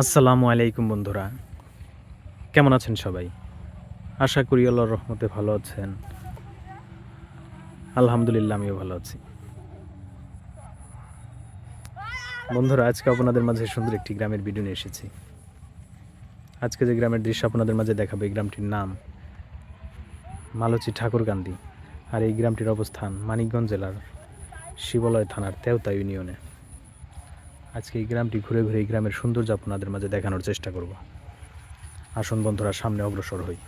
আসসালামু আলাইকুম বন্ধুরা। কেমন আছেন সবাই? আশা করি আল্লাহর রহমতে ভালো আছেন। আলহামদুলিল্লাহ, আমিও ভালো আছি। বন্ধুরা, আজকে আপনাদের মাঝে সুন্দর একটি গ্রামের ভিডিও নিয়ে এসেছি। আজকে যে গ্রামের দৃশ্য আপনাদের মাঝে দেখাবো, এই গ্রামটির নাম মালচি ঠাকুরকান্দি আর এই গ্রামটির অবস্থান মানিকগঞ্জ জেলার শিবলয় থানার তেওতা ইউনিয়নে। আজকে এই গ্রামটি ঘুরে ঘুরে এই গ্রামের সৌন্দর্য আপনাদের মাঝে দেখানোর চেষ্টা করব। আসন বন্ধুরা, সামনে অগ্রসর হই।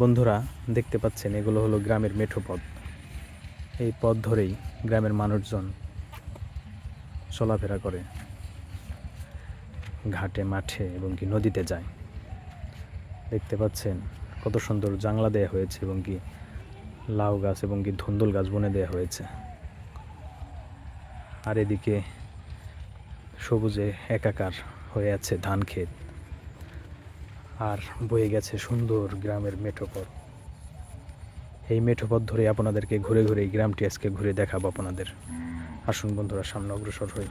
বন্ধুরা, দেখতে পাচ্ছেন, এগুলো হলো গ্রামের মেঠো পথ। এই পথ ধরেই গ্রামের মানুষজন চলাফেরা করে। ঘাটে, মাঠে এবং কি নদীতে যায়। দেখতে পাচ্ছেন কত সুন্দর জাংলা দেয়া হয়েছে এবং কি লাউ গাছ এবং কি ধুন্দুল গাছ বনে দেওয়া হয়েছে। আর এদিকে সবুজে একাকার হয়ে আছে ধান ক্ষেত। আর বয়ে গেছে সুন্দর গ্রামের মেঠোপথ। এই মেঠোপথ ধরে আপনাদেরকে ঘুরে ঘুরে এই গ্রামটি আজকে ঘুরে দেখাবো আপনাদের। আসুন বন্ধুরা, সামনে অগ্রসর হই।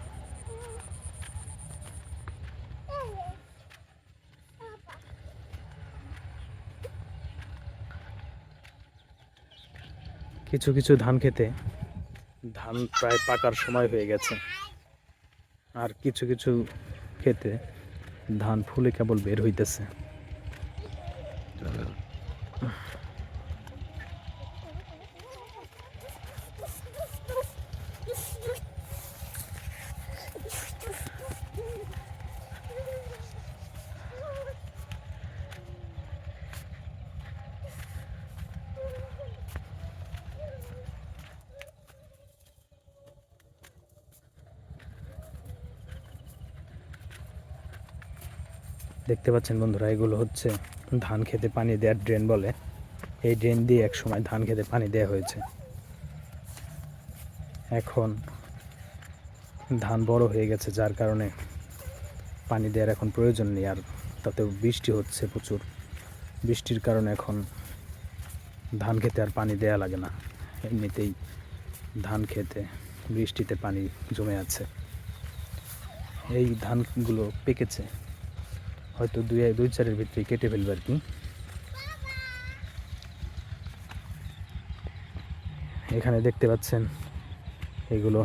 কিছু কিছু ধান খেতে। ধান প্রায় পাকার সময় হয়ে গেছে। আর কিছু কিছু খেতে ধান ফুলে কেবল বের হইতেছে। দেখতে পাচ্ছেন বন্ধুরা, এগুলো হচ্ছে ধান খেতে পানি দেওয়ার ড্রেন বলে। এই ড্রেন দিয়ে এক সময় ধান খেতে পানি দেওয়া হয়েছে। এখন ধান বড় হয়ে গেছে, যার কারণে পানি দেওয়ার এখন প্রয়োজন নেই, আর তাতেও বৃষ্টি হচ্ছে প্রচুর। বৃষ্টির কারণে এখন ধান খেতে আর পানি দেয়া লাগে না। এমনিতেই ধান খেতে, বৃষ্টিতে পানি জমে আছে। এই ধানগুলো পেকেছে। হয়তো দুই দুই চারের ভিতরে কেটে ফেলবে আর কি। এখানে দেখতে পাচ্ছেন, এগুলো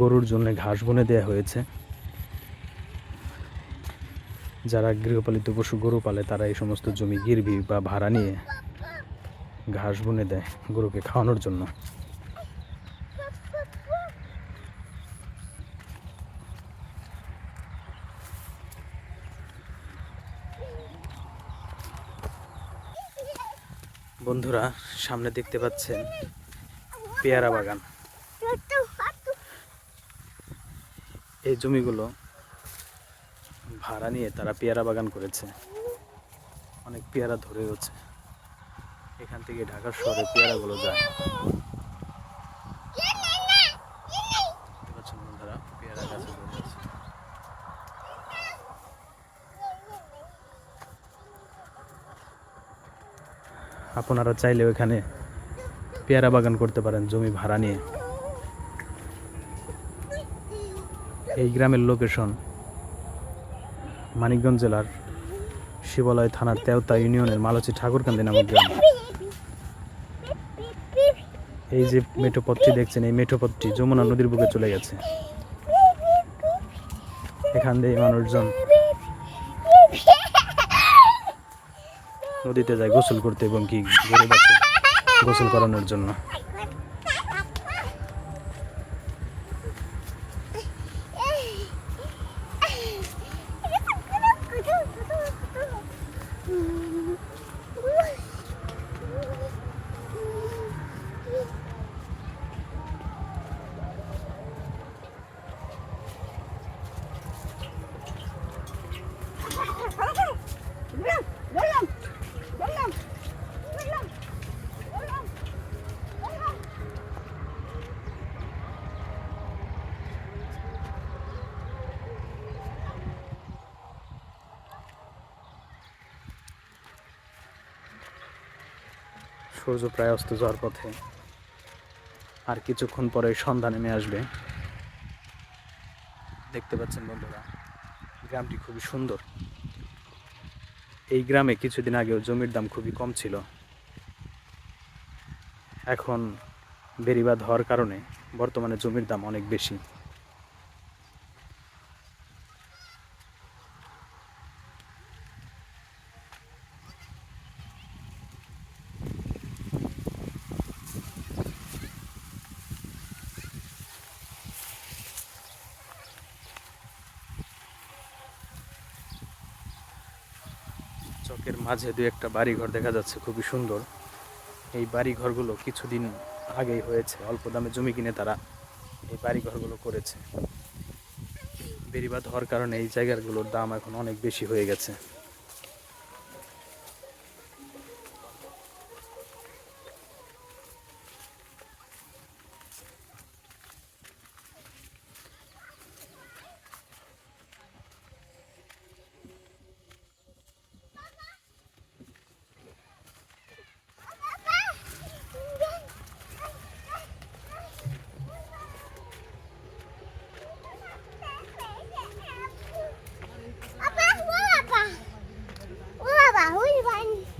গরুর জন্য ঘাস বনে দেওয়া হয়েছে। যারা গৃহপালিত পশু গরু পালে, তারা এই সমস্ত জমি গিরবি বা ভাড়া নিয়ে ঘাস বনে দেয় গরুকে খাওয়ানোর জন্য। বন্ধুরা, সামনে দেখতে পাচ্ছেন পেয়ারা বাগান। এই জমিগুলো ভাড়া নিয়ে তারা পেয়ারা বাগান করেছে। অনেক পেয়ারা ধরে হচ্ছে এখান থেকে ঢাকার শহরে পেয়ারাগুলো যায় দেখতে পাচ্ছেন বন্ধুরা পেয়ারা গাছে ধরে আছে আপনারা চাইলে ওখানে পেয়ারা বাগান করতে পারেন, জমি ভাড়া নিয়ে। এই গ্রামের লোকেশন মানিকগঞ্জ জেলার শিবালয় থানার তেওতা ইউনিয়নের মালচি ঠাকুরকান্দি নামক গ্রাম। এই যে মেঠো পথটি দেখছেন, এই মেঠো পথটি যমুনা নদীর বুকে চলে গেছে। এখান দিয়ে মানুষজন নদীতে যায় গোসল করতে এবং কি গরু বাচ্চা গোসল করানোর জন্য। সূর্য প্রায় অস্ত যাওয়ার পথে আর কিছুক্ষণ পরে সন্ধ্যা নেমে আসবে। দেখতে পাচ্ছেন বন্ধুরা, গ্রামটি খুবই সুন্দর। এই গ্রামে কিছুদিন আগেও জমির দাম খুবই কম ছিল। এখন বেরিবাদ হওয়ার কারণে বর্তমানে জমির দাম অনেক বেশি। চকের মাঝে দু একটা বাড়িঘর দেখা যাচ্ছে, খুবই সুন্দর। এই বাড়িঘরগুলো কিছুদিন আগেই হয়েছে, অল্প দামে জমি কিনে তারা এই বাড়িঘরগুলো করেছে। বেরিবাদ হওয়ার কারণে এই জায়গাগুলোর দাম এখন অনেক বেশি হয়ে গেছে।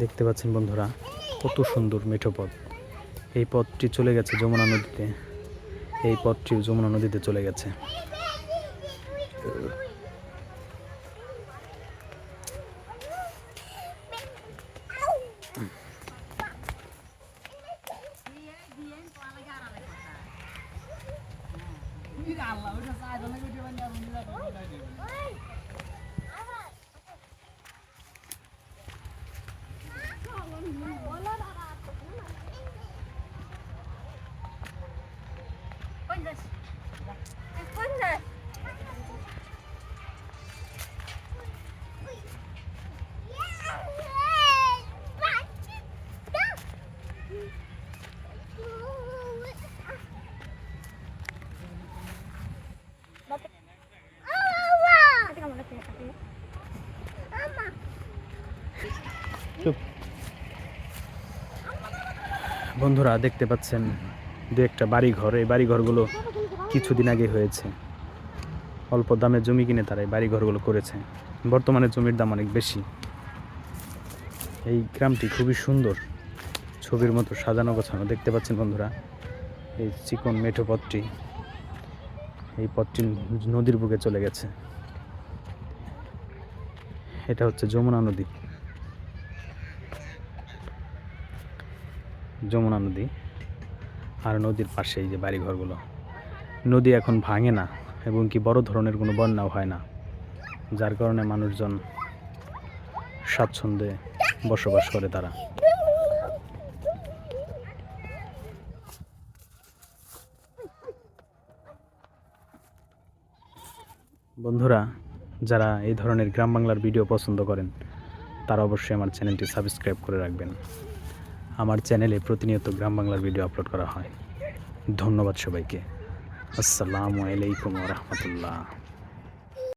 দেখতে পাচ্ছেন বন্ধুরা, কত সুন্দর মেঠো পথ। এই পথটি চলে গেছে যমুনা নদীতে। এই পথটি যমুনা নদীতে চলে গেছে। চুপ। বন্ধুরা দেখতে পাচ্ছেন দু একটা বাড়ি ঘর এই বাড়ি ঘরগুলো কিছুদিন আগে হয়েছে। অল্প দামে জমি কিনে তারা এই বাড়ি ঘরগুলো করেছে। বর্তমানে জমির দাম অনেক বেশি। এই গ্রামটি খুবই সুন্দর। ছবির মতো সাজানো গোছানো দেখতে পাচ্ছেন বন্ধুরা। এই চিকন মেঠো পথটি, এই পথটি নদীর বুকে চলে গেছে। এটা হচ্ছে যমুনা নদী। যমুনা নদী আর নদীর পাশে এই যে বাড়িঘরগুলো। নদী এখন ভাঙে না, এবং কি বড় ধরনের কোনো বন্যাও হয় না, যার কারণে মানুষজন স্বাচ্ছন্দ্যে বসবাস করে তারা। বন্ধুরা, যারা এই ধরনের গ্রাম বাংলার ভিডিও পছন্দ করেন, তারা অবশ্যই আমার চ্যানেলটি সাবস্ক্রাইব করে রাখবেন। আমার চ্যানেলে প্রতিনিয়ত গ্রাম বাংলার ভিডিও আপলোড করা হয়। ধন্যবাদ সবাইকে। আসসালামু আলাইকুম রহমতুল্লাহ।